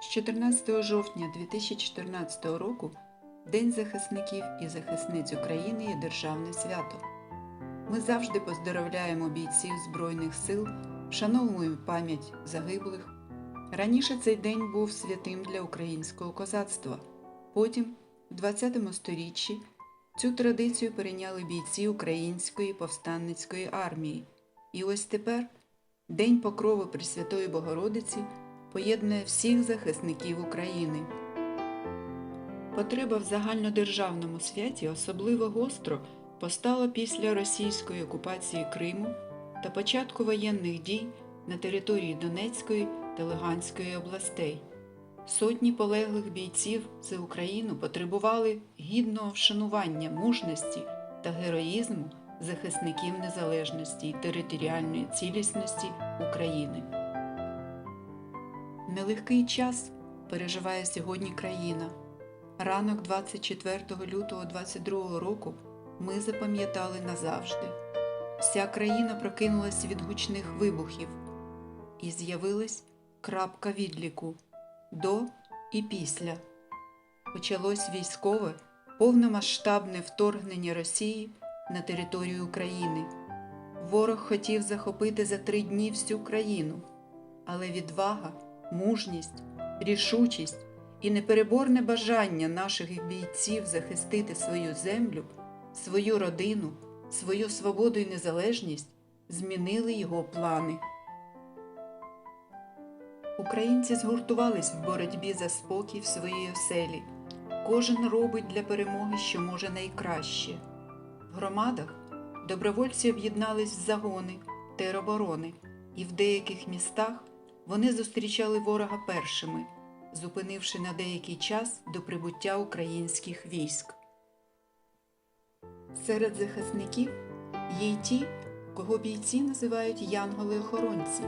З 14 жовтня 2014 року День захисників і захисниць України є державне свято. Ми завжди поздоровляємо бійців Збройних сил, вшановуємо пам'ять загиблих. Раніше цей день був святим для українського козацтва. Потім, в 20 сторіччі, цю традицію перейняли бійці Української повстанницької армії. І ось тепер День Покрови Пресвятої Богородиці поєднує всіх захисників України. Потреба в загальнодержавному святі особливо гостро постала після російської окупації Криму та початку воєнних дій на території Донецької та Луганської областей. Сотні полеглих бійців за Україну потребували гідного вшанування мужності та героїзму захисників незалежності і територіальної цілісності України. Нелегкий час переживає сьогодні країна. Ранок 24 лютого 22 року ми запам'ятали назавжди. Вся країна прокинулась від гучних вибухів, і з'явилась крапка відліку до і після. Почалось військове, повномасштабне вторгнення Росії на територію України. Ворог хотів захопити за три дні всю країну, але відвага, мужність, рішучість і непереборне бажання наших бійців захистити свою землю, свою родину, свою свободу і незалежність змінили його плани. Українці згуртувались в боротьбі за спокій в своїй оселі. Кожен робить для перемоги, що може найкраще. В громадах добровольці об'єднались в загони тероборони, і в деяких містах вони зустрічали ворога першими, зупинивши на деякий час до прибуття українських військ. Серед захисників є й ті, кого бійці називають янголи-охоронці.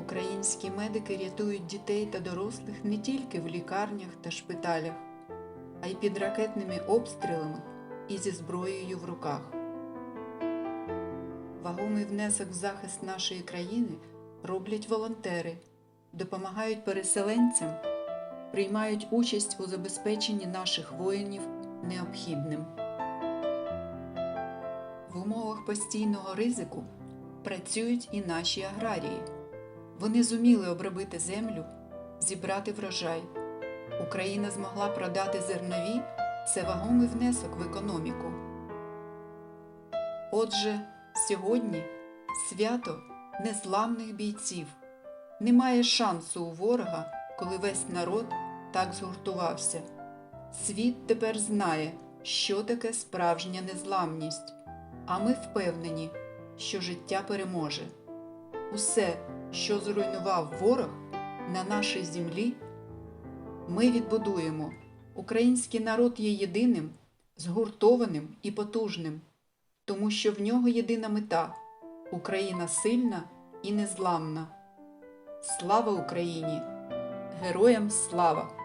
Українські медики рятують дітей та дорослих не тільки в лікарнях та шпиталях, а й під ракетними обстрілами і зі зброєю в руках. Вагомий внесок в захист нашої країни роблять волонтери, допомагають переселенцям, приймають участь у забезпеченні наших воїнів необхідним. В умовах постійного ризику працюють і наші аграрії. Вони зуміли обробити землю, зібрати врожай. Україна змогла продати зернові це вагомий внесок в економіку. Отже, сьогодні свято незламних бійців. Немає шансу у ворога, коли весь народ так згуртувався. Світ тепер знає, що таке справжня незламність, а ми впевнені, що життя переможе. Усе, що зруйнував ворог на нашій землі, ми відбудуємо. Український народ є єдиним, згуртованим і потужним, тому що в нього єдина мета Україна сильна і незламна. Слава Україні! Героям слава!